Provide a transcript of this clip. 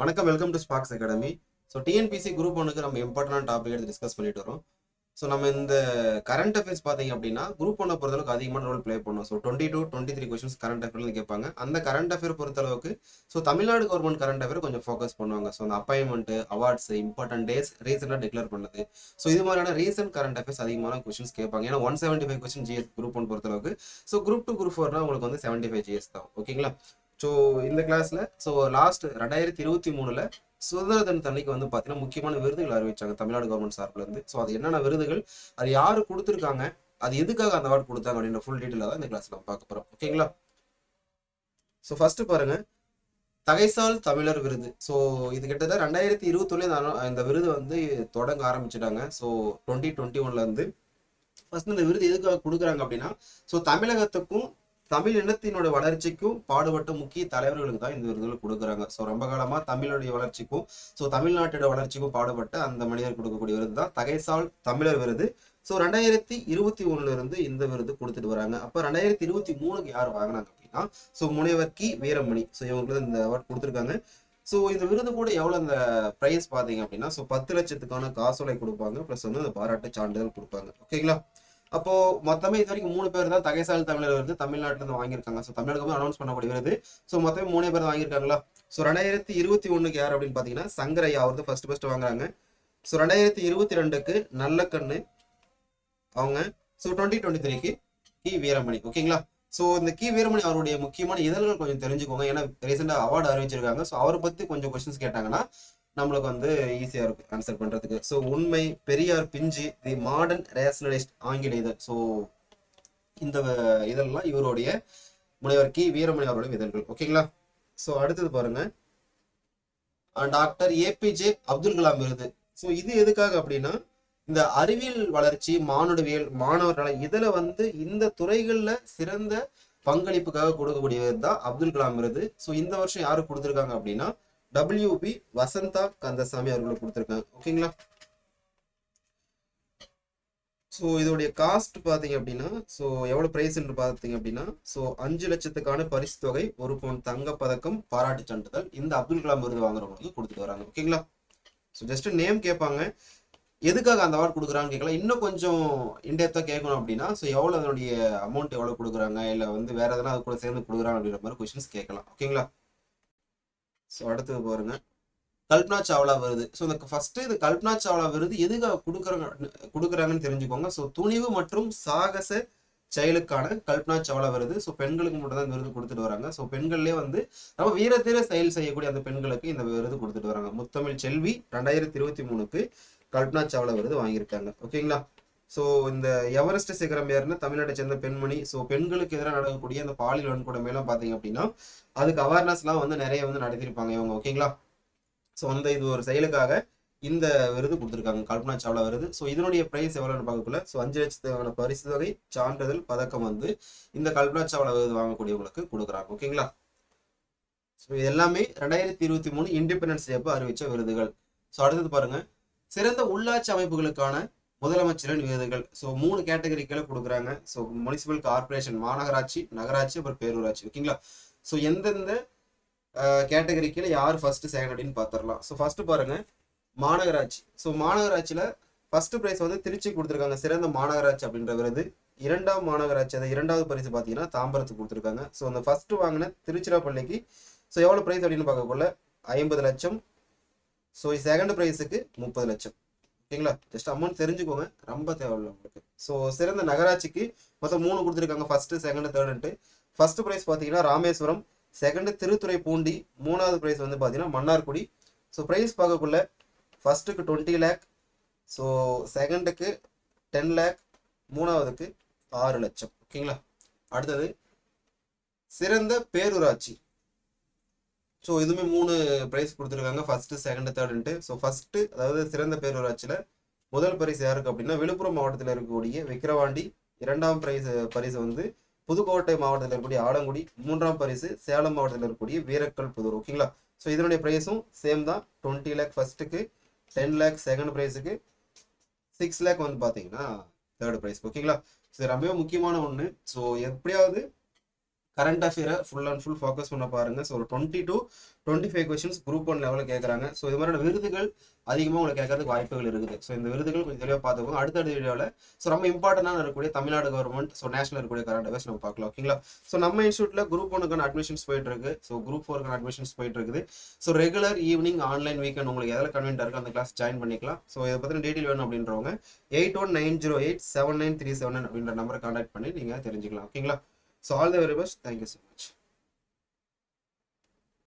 வணக்கம் welcome to Spox academy so TNPSC group ஒன்றுக்கு நம்ம இம்பார்ட்டன்ட் டாபிக் எடுத்து டிஸ்கஸ் பண்ணிட்டு வரோம். ஸோ நம்ம இந்த கரண்ட் அஃபேர்ஸ் பார்த்தீங்க அப்படின்னா குரூப் ஒன்றை பொறுத்தளவுக்கு அதிகமான ரோல் ப்ளே பண்ணும். So twenty two twenty three questions current அஃபேர்னு கேட்பாங்க. அந்த கரண்ட் அஃபேர் பொறுத்தளவுக்கு so Tamil Nadu government current affair கொஞ்சம் ஃபோக்கஸ் பண்ணுவாங்க. ஸோ அந்த அப்பாயின்மெண்ட் அவார்ட்ஸ் இம்பார்ட்டன்ட் டேஸ் ரீசெண்டாக டிக்ளேர் பண்ணது. ஸோ இது மாதிரியான ரீசெண்ட் கரண்ட் அஃபேர்ஸ் அதிகமான கொஸ்டின்ஸ் கேட்பாங்க. ஏன்னா one seventy five question GS group one பொறுத்தளவுக்கு. ஸோ குரூப் டூ குரூப் ஃபோர்னா உங்களுக்கு வந்து செவன்ட்டி ஃபைவ் ஜிஎஸ் தான். ஓகேங்களா ஸோ இந்த கிளாஸ்ல ஸோ லாஸ்ட் ரெண்டாயிரத்தி இருபத்தி மூணுல சுதந்திர தின அன்னைக்கு வந்து பார்த்தீங்கன்னா முக்கியமான விருதுகள் அறிவிச்சாங்க தமிழ்நாடு கவர்மெண்ட் சார்பில் இருந்து. ஸோ அது என்னென்ன விருதுகள் அது யாரு கொடுத்துருக்காங்க அது எதுக்காக அந்த அவார்டு கொடுத்தாங்க அப்படின்ற ஃபுல் டீட்டெயிலாக தான் இந்த கிளாஸ்ல நம்ம பார்க்க போறோம். ஓகேங்களா ஸோ ஃபர்ஸ்ட் பாருங்க. தகைசால் தமிழர் விருது. ஸோ இது கிட்டத்தட்ட ரெண்டாயிரத்தி இருபத்தொன்னு இந்த விருது வந்து தொடங்க ஆரம்பிச்சிட்டாங்க. ஸோ டுவெண்ட்டி டுவெண்ட்டி ஒன்ல இருந்து ஃபர்ஸ்ட் இந்த விருது எதுக்காக கொடுக்குறாங்க அப்படின்னா ஸோ தமிழகத்துக்கும் தமிழ் இனத்தினோட வளர்ச்சிக்கும் பாடுபட்ட முக்கிய தலைவர்களுக்கு தான் இந்த விருதுகள் கொடுக்குறாங்க. ஸோ ரொம்ப காலமா தமிழுடைய வளர்ச்சிக்கும் ஸோ தமிழ்நாட்டோட வளர்ச்சிக்கும் பாடுபட்ட அந்த மனிதர் கொடுக்கக்கூடிய விருது தான் தகைசால் தமிழர் விருது. ஸோ ரெண்டாயிரத்தி இருபத்தி ஒண்ணுல இருந்து இந்த விருது கொடுத்துட்டு வராங்க. அப்போ ரெண்டாயிரத்தி இருபத்தி மூணுக்கு யார் வாங்கினாங்க அப்படின்னா ஸோ முனைவர் கி. வீரமணி. ஸோ இவங்களுக்கு இந்த அவார்ட் கொடுத்துருக்காங்க. ஸோ இந்த விருது கூட எவ்வளோ அந்த ப்ரைஸ் பார்த்தீங்க அப்படின்னா ஸோ பத்து லட்சத்துக்கான காசோலை கொடுப்பாங்க ப்ளஸ் வந்து அந்த பாராட்டு சான்றிதழ் கொடுப்பாங்க. ஓகேங்களா அப்போ மொத்தமே இது வரைக்கும் மூணு பேர் தான் தகைசால் தமிழர் விருது தமிழ்நாட்டுல இருந்து வாங்கியிருக்காங்க. ஸோ தமிழகம் அனௌன்ஸ் பண்ணக்கூடிய விருது ஸோ மொத்தமே மூணு பேர் வாங்கியிருக்காங்களா ஸோ ரெண்டாயிரத்தி இருபத்தி ஒண்ணுக்கு யார் அப்படின்னு பார்த்தீங்கன்னா சங்கரையா அவர் தான் ஃபர்ஸ்ட் ஃபர்ஸ்ட் வாங்குறாங்க. ஸோ ரெண்டாயிரத்தி இருபத்தி ரெண்டுக்கு நல்ல கண்ணு அவங்க. ஸோ டுவெண்ட்டி டுவெண்ட்டி த்ரீக்கு கி வீரமணி. ஓகேங்களா ஸோ இந்த கி வீரமணி அவருடைய முக்கியமான இதழ்கள் கொஞ்சம் தெரிஞ்சுக்கோங்க. ஏன்னா ரீசெண்டாக அவார்டு அறிவிச்சிருக்காங்க. ஸோ அவரை பற்றி கொஞ்சம் கொஸ்டின்ஸ் கேட்டாங்கன்னா நம்மளுக்கு வந்து ஈஸியாக இருக்கும் ஆன்சர் பண்ணுறதுக்கு ஸோ உண்மை பெரியார் பிஞ்சு தி மாடர்ன் ரேஷனலிஸ்ட் ஆங்கில இதழ் ஸோ இந்த இதெல்லாம் இவருடைய முனைவர் கி. வீரமணி அவருடைய இதழ்கள். ஓகேங்களா ஸோ அடுத்தது பாருங்க. டாக்டர் ஏபிஜே அப்துல் கலாம் விருது ஸோ இது எதுக்காக அப்படின்னா இந்த அறிவியல் வளர்ச்சி மானுடவியல் மாணவர் நல இதுல வந்து இந்த துறைகள்ல சிறந்த பங்களிப்புக்காக கொடுக்கக்கூடியது தான் அப்துல் கலாம் விருது ஸோ இந்த வருஷம் யாருக்கு கொடுத்துருக்காங்க அப்படின்னா டபிள்யூபி வசந்தா கந்தசாமி அவர்களுக்கு கொடுத்துருக்காங்க. ஓகேங்களா ஸோ இதோடைய காஸ்ட் பார்த்தீங்க அப்படின்னா ஸோ எவ்வளோ ப்ரைஸ் என்று பார்த்தீங்க அப்படின்னா ஸோ அஞ்சு லட்சத்துக்கான பரிசு தொகை ஒரு பவுன் தங்க பதக்கம் பாராட்டு சான்றிதழ் இந்த அப்துல் கலாம் விருது வாங்குறவங்களுக்கு கொடுத்துட்டு வராங்க. ஓகேங்களா ஸோ ஜஸ்ட் நேம் கேட்பாங்க. எதுக்காக அந்த அவார்டு கொடுக்குறான்னு கேட்கலாம் இன்னும் கொஞ்சம் இன்டெப்த்தாக கேட்கணும் அப்படின்னா ஸோ எவ்வளோ அதனுடைய அமௌண்ட் எவ்வளோ கொடுக்குறாங்க? இல்லை வந்து வேற எதனா அது கூட சேர்ந்து கொடுக்குறாங்க அப்படின்ற மாதிரி கொஸ்டின்ஸ் கேட்கலாம். ஓகேங்களா ஸோ அடுத்தது பாருங்க. கல்பனா சாவ்லா விருது. ஸோ இந்த ஃபர்ஸ்ட் இது கல்பனா சாவ்லா விருது எதுக்காக கொடுக்குறாங்க கொடுக்குறாங்கன்னு தெரிஞ்சுக்கோங்க. ஸோ துணிவு மற்றும் சாகச செயலுக்கான கல்பனா சாவ்லா விருது. ஸோ பெண்களுக்கு மட்டும் தான் இந்த விருது கொடுத்துட்டு வராங்க. ஸோ பெண்கள்லேயே வந்து நம்ம வீரத்தீர செயல் செய்யக்கூடிய அந்த பெண்களுக்கு இந்த விருது கொடுத்துட்டு வராங்க. முத்தமிழ் செல்வி ரெண்டாயிரத்தி இருபத்தி மூணுக்கு கல்பனா சாவ்லா விருது வாங்கியிருக்காங்க. ஓகேங்களா ஸோ இந்த எவரெஸ்ட் சிகரம் ஏறின தமிழ்நாட்டை சேர்ந்த பெண்மணி. ஸோ பெண்களுக்கு எதிராக நடக்கக்கூடிய அந்த பாலியல் வன்கொடுமையெல்லாம் பார்த்தீங்க அப்படின்னா அதுக்கு அவேர்னஸ்லாம் வந்து நிறைய வந்து நடத்திருப்பாங்க இவங்க ஓகேங்களா ஸோ அந்த இது ஒரு செயலுக்காக இந்த விருது கொடுத்துருக்காங்க. கல்பனா சாவ்லா விருது. ஸோ இதனுடைய பிரைஸ் எவ்வளோன்னு பார்க்கக்குள்ள ஸோ அஞ்சு லட்சத்துக்கான பரிசு தொகை சான்றிதழ் பதக்கம் வந்து இந்த கல்பனா சாவ்லா விருது வாங்கக்கூடியவங்களுக்கு கொடுக்குறாங்க ஓகேங்களா ஸோ இது எல்லாமே ரெண்டாயிரத்தி இருபத்தி மூணு இண்டிபெண்டன்ஸ் டே அப்போ விருதுகள். ஸோ அடுத்தது பாருங்க. சிறந்த உள்ளாட்சி அமைப்புகளுக்கான முதலமைச்சரின் விருதுகள் ஸோ மூணு கேட்டகரிகளை கொடுக்குறாங்க. ஸோ முனிசிபல் கார்பரேஷன் மாநகராட்சி நகராட்சி அப்புறம் பேரூராட்சி. ஓகேங்களா ஸோ எந்தெந்த கேட்டகரிக்கில் யார் ஃபர்ஸ்ட் செகண்ட் அப்படின்னு பார்த்துடலாம் ஸோ ஃபர்ஸ்ட் பாருங்க. மாநகராட்சி. ஸோ மாநகராட்சியில் ஃபர்ஸ்ட் ப்ரைஸ் வந்து திருச்சி கொடுத்துருக்காங்க. சிறந்த மாநகராட்சி அப்படின்ற விருது இரண்டாம் மாநகராட்சி அதை இரண்டாவது பரிசு பார்த்தீங்கன்னா தாம்பரத்துக்கு கொடுத்துருக்காங்க. ஸோ அந்த ஃபர்ஸ்ட் வாங்கின திருச்சிராப்பள்ளிக்கு ஸோ எவ்வளோ ப்ரைஸ் அப்படின்னு பார்க்கக்குள்ள ஐம்பது லட்சம். ஸோ செகண்ட் ப்ரைஸுக்கு முப்பது லட்சம். ஓகேங்களா? ஜஸ்ட் அமௌண்ட் தெரிஞ்சுக்கோங்க. ரொம்ப தேவையில்லை உங்களுக்கு. ஸோ சிறந்த நகராட்சிக்கு மொத்தம் மூணு கொடுத்துருக்காங்க. ஃபர்ஸ்ட் செகண்ட் தேர்டுன்ட்டு ஃபர்ஸ்ட் ப்ரைஸ் பார்த்தீங்கன்னா ராமேஸ்வரம். செகண்ட் திருத்துறை பூண்டி மூணாவது ப்ரைஸ் வந்து பார்த்தீங்கன்னா மன்னார்குடி. ஸோ ப்ரைஸ் பார்க்கக்குள்ள ஃபர்ஸ்ட்டுக்கு டுவெண்ட்டி லேக் ஸோ செகண்டுக்கு டென் லேக் மூணாவதுக்கு ஆறு லட்சம். ஓகேங்களா? அடுத்தது சிறந்த பேரூராட்சி. ஸோ இதுவுமே மூணு ப்ரைஸ் கொடுத்துருக்காங்க. ஃபர்ஸ்ட் செகண்ட் தேர்டுன்ட்டு ஸோ ஃபர்ஸ்ட் அதாவது சிறந்த பேரூராட்சியில் முதல் பரிசு யாருக்கு அப்படின்னா விழுப்புரம் மாவட்டத்தில் இருக்கக்கூடிய விக்கிரவாண்டி இரண்டாம் பிரைஸ் பரிசு வந்து புதுக்கோட்டை மாவட்டத்தில் இருக்கக்கூடிய ஆலங்குடி. மூன்றாம் பரிசு சேலம் மாவட்டத்தில் இருக்கக்கூடிய வீரக்கல் புதூர். ஓகேங்களா ஸோ இதனுடைய ப்ரைஸும் சேம் தான். டுவெண்ட்டி லேக் ஃபர்ஸ்ட்டுக்கு டென் லேக் செகண்ட் ப்ரைஸுக்கு சிக்ஸ் லேக் வந்து பார்த்தீங்கன்னா தேர்ட் ப்ரைஸ் ஓகேங்களா ஸோ ரொம்பவே முக்கியமான ஒன்று ஸோ எப்படியாவது கரண்ட் அஃபேரை ஃபுல் அண்ட் ஃபுல் ஃபோக்கஸ் பண்ண பாருங்க. ஸோ ஒரு twenty two twenty five questions group one லெவலில் கேட்குறாங்க ஸோ இது மாதிரியான விருதுகள் அதிகமாக உங்களுக்கு கேட்கறதுக்கு வாய்ப்புகள் இருக்குது. ஸோ இந்த விருதுகள் கொஞ்சம் தெளிவாக பார்த்துக்கோங்க. அடுத்தடுத்த வீடியோவில் ஸோ ரொம்ப இம்பார்ட்டண்டாக இருக்கக்கூடிய தமிழ்நாடு கவர்மெண்ட் ஸோ நேஷனல் இருக்கக்கூடிய கரண்ட் அஃபேர்ஸ் நம்ம பார்க்கலாம் ஓகேங்களா ஸோ நம்ம இன்ஸ்டியூட்டில் குரூப் ஒனுக்கான அட்மிஷன்ஸ் போயிட்டு இருக்கு ஸோ குரூப் ஃபோருக்கான அட்மிஷன்ஸ் போயிட்டு இருக்குது so regular evening online weekend உங்களுக்கு எதில் கன்வென்ட் இருக்கு அந்த கிளாஸ் ஜாயின் பண்ணிக்கலாம். ஸோ இதை பற்றின டீட்டெயில் வேணும் அப்படின்றவங்க eight one nine zero eight seven nine three seven அப்படின்ற நம்பரை கான்டாக்ட் பண்ணி நீங்கள் தெரிஞ்சுக்கலாம் ஓகேங்களா So all the very best. Thank you so much.